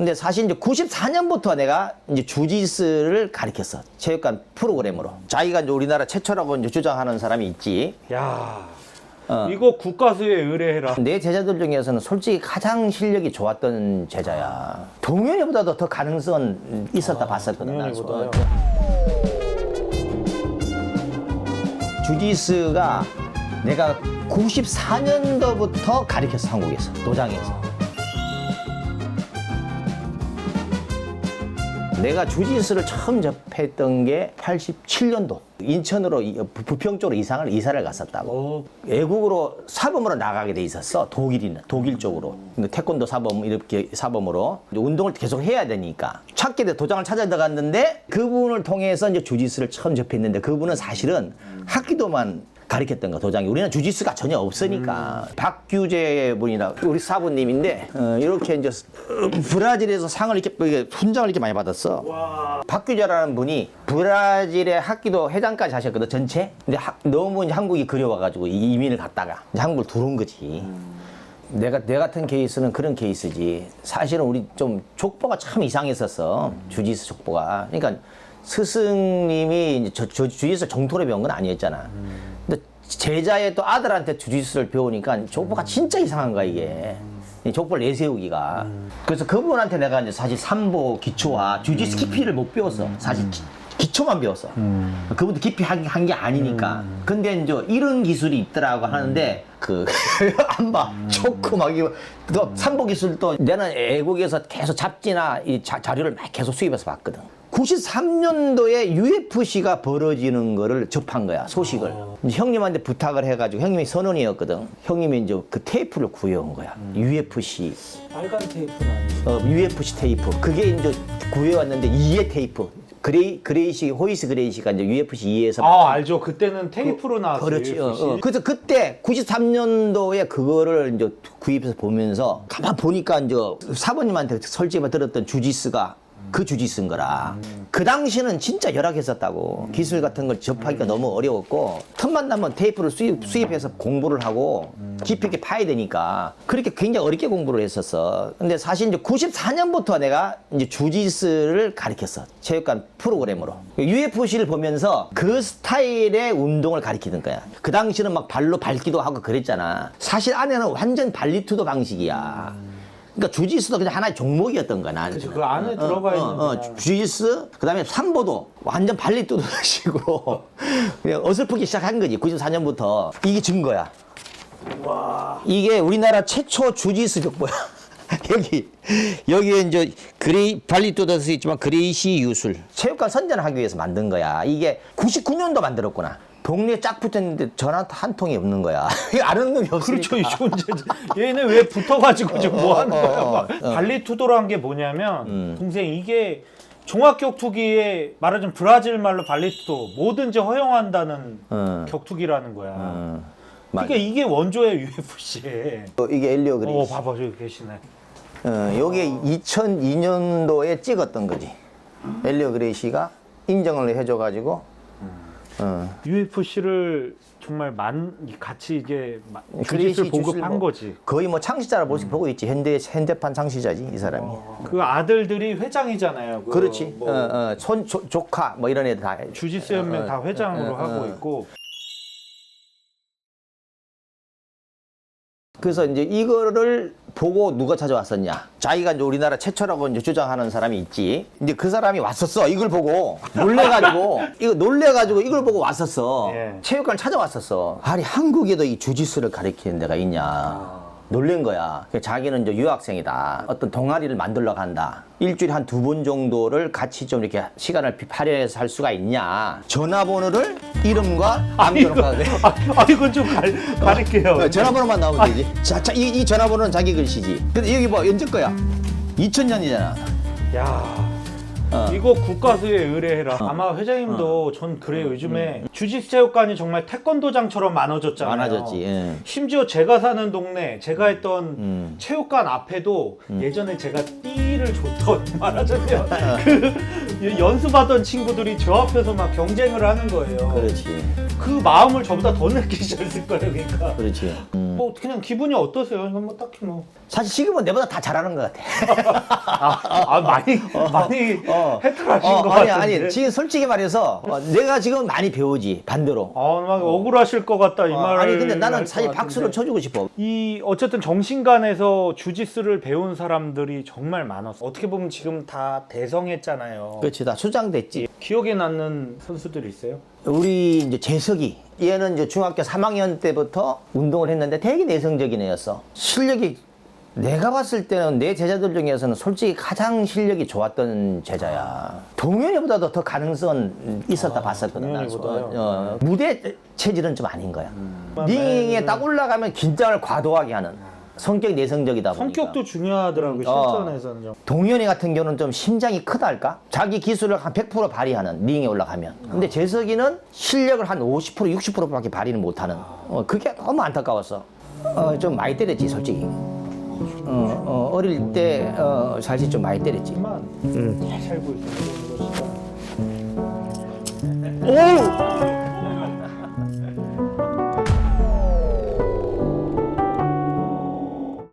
근데 사실 이제 94년부터 내가 이제 주짓수를 가르쳤어. 체육관 프로그램으로. 자기가 이제 우리나라 최초라고 이제 주장하는 사람이 있지. 야 어. 이거 국가수에 의뢰해라. 내 제자들 중에서는 솔직히 가장 실력이 좋았던 제자야. 동현이보다도 더 가능성은 있었다 봤었거든. 나는. 동현이보다요? 주짓수가 내가 94년도부터 가르쳤어 한국에서 도장에서. 내가 주짓수를 처음 접했던 게 87년도 인천으로 이- 부- 부평 쪽으로 이상을 이사를 갔었다고. 어, 외국으로 사범으로 나가게 돼 있었어. 독일이나 독일 쪽으로. 근데 태권도 사범 이렇게 사범으로 운동을 계속 해야 되니까 찾게 돼 도장을 찾아 들어갔는데 그분을 통해서 이제 주짓수를 처음 접했는데 그분은 사실은 학기도만 가르쳤던 거 도장이 우리는 주짓수가 전혀 없으니까 박규재 분이라 우리 사부님인데 어, 이렇게 이제 어, 브라질에서 상을 이렇게 훈장을 이렇게 많이 받았어. 와 박규자라는 분이 브라질의 학기도 회장까지 하셨거든 전체. 근데 하- 너무 이제 한국이 그리워가지고 이- 이민을 갔다가 이제 한국을 들어온 거지. 내가 내 같은 케이스는 그런 케이스지. 사실은 우리 좀 족보가 참 이상했었어. 주짓수 족보가. 그러니까 스승님이 이제 저, 저 주짓수 정토를 배운 건 아니었잖아. 근데 제자의 또 아들한테 주짓수를 배우니까 족보가 진짜 이상한 거야 이게. 이 족보를 내세우기가. 그래서 그분한테 내가 이제 사실 삼보 기초와 주짓수 깊이를 못 배웠어. 사실 기, 기초만 배웠어. 그분도 깊이 한 게 아니니까. 근데 이제 이런 기술이 있더라고 하는데 그 안 봐. 좋고 막 이거 또 삼보 기술도 내는 애국에서 계속 잡지나 이 자, 자료를 막 계속 수입해서 봤거든. 93년도에 UFC가 벌어지는 거를 접한 거야 소식을 이제 형님한테 부탁을 해가지고 형님이 선원이었거든 형님이 이제 그 테이프를 구해온 거야 UFC 빨간 테이프는 아니고. 어, UFC 테이프 그게 이제 구해왔는데 2의 테이프 그레이 그레이시 호이스 그레이시가 이제 UFC 2에서 아 알죠. 그때는 테이프로 나왔어요. 그렇지. 어, UFC. 어. 그래서 그때 93년도에 그거를 이제 구입해서 보면서 가만 보니까 이제 사모님한테 솔직히 들었던 주짓수가 그 주짓수인 거라. 그 당시는 진짜 열악했었다고. 기술 같은 걸 접하기가 너무 어려웠고 틈만 나면 테이프를 수입, 수입해서 공부를 하고 깊이 있게 파야 되니까 그렇게 굉장히 어렵게 공부를 했었어. 근데 사실 이제 94년부터 내가 이제 주짓수를 가르쳤어. 체육관 프로그램으로. UFC를 보면서 그 스타일의 운동을 가르치는 거야. 그 당시는 막 발로 밟기도 하고 그랬잖아. 사실 안에는 완전 발리투도 방식이야. 그러니까 주짓수도 그냥 하나의 종목이었던 거야. 나한테. 그쵸, 그 안에 들어가 있는 어. 주짓수, 그 다음에 삼보도 완전 발리투도 식으로 그냥 어설프게 시작한 거지. 94년부터. 이게 증거야. 이게 우리나라 최초 주짓수 족보야. 여기 여기에 이제 그레이 쓸수 있지만 그레이시 유술 체육관 선전하기 위해서 만든 거야. 이게 99년도 만들었구나. 동네 쫙 붙었는데 전화 한 통이 없는 거야. 아는 놈이 없으니까. 그렇죠. 이 존재. 얘는 왜 붙어가지고 지금 뭐 하는 어, 거야? 어, 막 발리 투도라는 게 뭐냐면 동생 이게 종합 격투기에 말하자면 브라질 말로 발리 투도 뭐든지 허용한다는 어. 격투기라는 거야. 어, 맞아. 그러니까 이게 원조예요 UFC에. 어, 이게 엘리오 어 그레이시. 봐봐 저기 계시네. 어, 요게 2002년도에 찍었던 거지. 엘리오 그레이시가 인정을 해줘가지고 어, UFC를 정말 만 같이 이게 마- 주짓수를 주술 보급한 뭐 거지. 거의 뭐 창시자라 볼수 보고 있지. 현대 현대판 창시자지 이 사람이. 그 아들들이 회장이잖아요. 그 그렇지. 뭐 어, 어, 손 조, 조카 뭐 이런 애들 다. 해. 주짓수 연맹 어, 다 회장으로 어, 어, 하고 어. 있고. 그래서 이제 이거를 보고 누가 찾아왔었냐? 자기가 이제 우리나라 최초라고 이제 주장하는 사람이 있지. 이제 그 사람이 왔었어. 이걸 보고 놀래가지고 이거 놀래가지고 이걸 보고 왔었어. 예. 체육관 찾아왔었어. 아니 한국에도 이 주짓수를 가르치는 데가 있냐? 놀란 거야. 자기는 이제 유학생이다. 어떤 동아리를 만들러 간다. 일주일에 한 두 번 정도를 같이 좀 이렇게 시간을 할애해서 할 수가 있냐? 전화번호를 이름과 남겨놓고 그래. 아, 아 이건 좀 갈, 가릴게요. 어, 전화번호만 나오면 되지. 자, 자, 이, 이 전화번호는 자기 글씨지. 근데 여기 뭐 언제 거야? 2000년이잖아. 야. 어. 이거 국가수에 의뢰해라. 아마 회장님도 전 그래요. 요즘에 주짓수 체육관이 정말 태권도장처럼 많아졌잖아요. 많아졌지. 예. 심지어 제가 사는 동네, 제가 했던 음. 체육관 앞에도 예전에 제가 띠를 줬던 말하자면 그 연습하던 친구들이 저 앞에서 막 경쟁을 하는 거예요. 그렇지. 그 마음을 저보다 더 느끼셨을 거예요. 그러니까 그렇지. 음. 뭐 그냥 기분이 어떠세요? 이건 뭐 딱히 뭐 사실 지금은 내보다 다 잘하는 것 같아. 아, 아 많이 많이 어. 해탈하신 어, 것 아니 같은데. 아니 지금 솔직히 말해서 어, 내가 지금 많이 배우지 반대로. 아, 막 억울하실 것 같다 이 어, 말. 아니 근데 나는 사실 박수를 쳐주고 싶어. 이 어쨌든 정신간에서 주짓수를 배운 사람들이 정말 많았어. 어떻게 보면 지금 다 대성했잖아요. 그렇지 다 수장됐지. 기억에 남는 선수들이 있어요? 우리 이제 재석이 얘는 이제 중학교 3학년 때부터 운동을 했는데 되게 내성적인 애였어. 실력이 내가 봤을 때는 내 제자들 중에서는 솔직히 가장 실력이 좋았던 제자야. 동현이보다도 더 가능성은 있었다 봤었거든. 나는. 동현이보다요? 어, 무대 체질은 좀 아닌 거야. 음. 링에 딱 올라가면 긴장을 과도하게 하는 성격이 내성적이다 보니까. 성격도 중요하더라고요. 어. 실전에서는 좀. 동현이 같은 경우는 좀 심장이 크다 할까? 자기 기술을 한 100% 발휘하는 링에 올라가면. 근데 재석이는 실력을 한 50% 60%밖에 발휘를 못하는. 어, 그게 너무 안타까웠어. 어, 좀 많이 때렸지 솔직히. 어, 어, 어릴 때 어, 사실 좀 많이 때렸지. 하지만 잘 살고 있어요. 이거 진짜. 오!